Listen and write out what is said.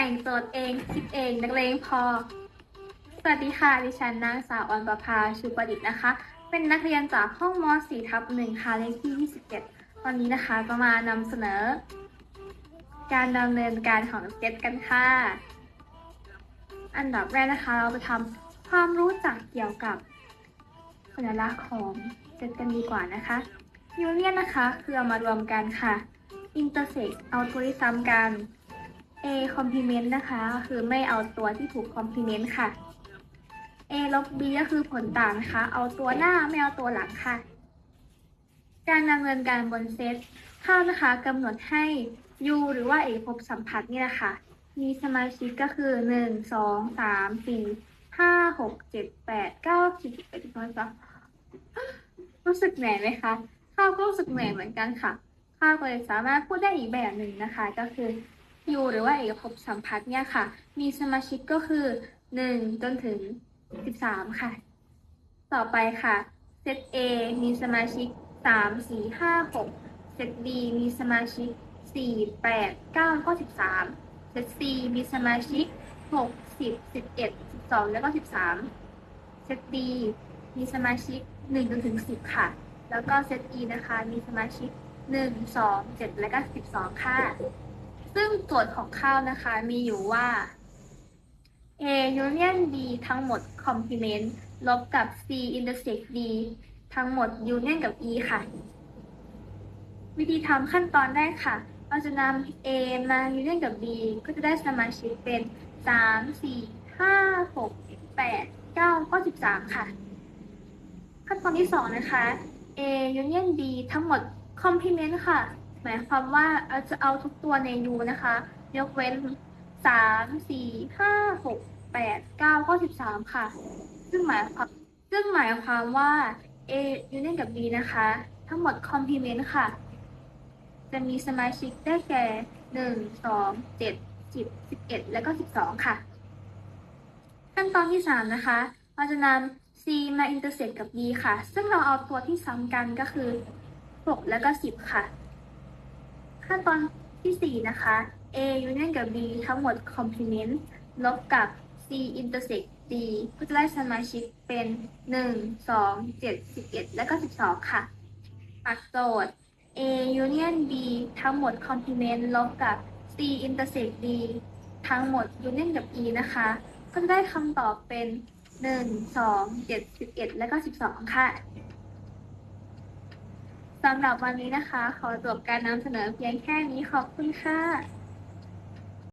แต่งโจทย์เองคิดเองนักเลงพอ สวัสดีค่ะ ดิฉันนางสาวออนประภาชูประดิษฐ์นะคะ เป็นนักเรียนจากห้องม .4 ทับ1ค่ะเลขที่ 27วันนี้นะคะก็มานำเสนอ การดำเนินการของสเก็ตกันค่ะ อันดับแรกนะคะเราไปทำความรู้จักเกี่ยวกับสัญลักษณ์ของเก็ตกันดีกว่านะคะยูเนียนนะคะ คือเอามารวมกันค่ะ intersect เอาตัวที่ซ้ำกัน A complement นะคะ คือไม่เอาตัวที่ถูก complement ค่ะ A ลบ B ก็คือผลต่างนะคะ เอาตัวหน้าไม่เอาตัวหลังค่ะ การดำเนินการบนเซตข้าวนะคะกำหนดให้ U หรือว่าเอกภพสัมผัสเนี่ยนะคะมีสมาชิกก็คือ 1 2 3 4 5 6 7 8 9 10 11 12รู้สึกเหนื่อยไหมคะข้าวก็รู้สึกเหนื่อยเหมือนกันค่ะ ข้าวก็เลยสามารถพูดได้อีกแบบหนึ่งนะคะ ก็คือ U หรือว่าเอกภพสัมพัทธ์เนี่ยค่ะ มีสมาชิกก็คือ 1 จนถึง 13 ค่ะ ต่อไปค่ะเซต A มีสมาชิก 3 4 5 6 เซต B มีสมาชิก 4 8 9 ก็ 13 เซต C มีสมาชิก 6 10 11 12 แล้วก็ 13 เซต D มีสมาชิก1จนถึง 10 ค่ะ แล้วก็เซต E นะคะ มีสมาชิก 1 2 7 และก็ 12 ค่ะ ซึ่งโจทย์ของข้าวนะคะมีอยู่ว่า A union D ทั้งหมด complement ลบกับ C intersect D ทั้งหมด union กับ E ค่ะ วิธีทำขั้นตอนแรกค่ะ เราจะนำ A มา union กับ B ก็จะได้สมาชิกเป็น 3 4 5 6 8 9ก็13 ค่ะ ขั้นตอนที่ 2 นะคะ A union B ทั้งหมด complement ค่ะ หมายความว่าเราจะเอาทุกตัวใน U นะคะ ยกเว้น 3 4 5 6 8 9ก็13 ค่ะ ซึ่งหมายความซึ่งหมายความว่า A union กับ B นะคะ ทั้งหมด complement ค่ะ จะมีสมาชิกได้แก่ 1 2 7 10 11 และก็ 12 ค่ะ ขั้นตอนที่ 3 นะคะ เราจะนำ C มา intersect กับ B ค่ะ ซึ่งเราเอาตัวที่ซ้ำกันก็คือ 6 แล้วก็ 10 ค่ะ ขั้นตอนที่ 4 นะคะ A union กับ B ทั้งหมด complement ลบกับ C intersect D ก็จะได้สมาชิกเป็น 1 2 7 11 และก็ 12 ค่ะ ปักโจทย์ A union B ทั้งหมด complement ลบกับ C intersect D ทั้งหมด union กับ E นะคะ ก็จะได้คำตอบเป็น 1 2 7 11 และก็ 12 ค่ะ สำหรับวันนี้นะคะ ขอจบการนำเสนอเพียงแค่นี้ขอบคุณค่ะ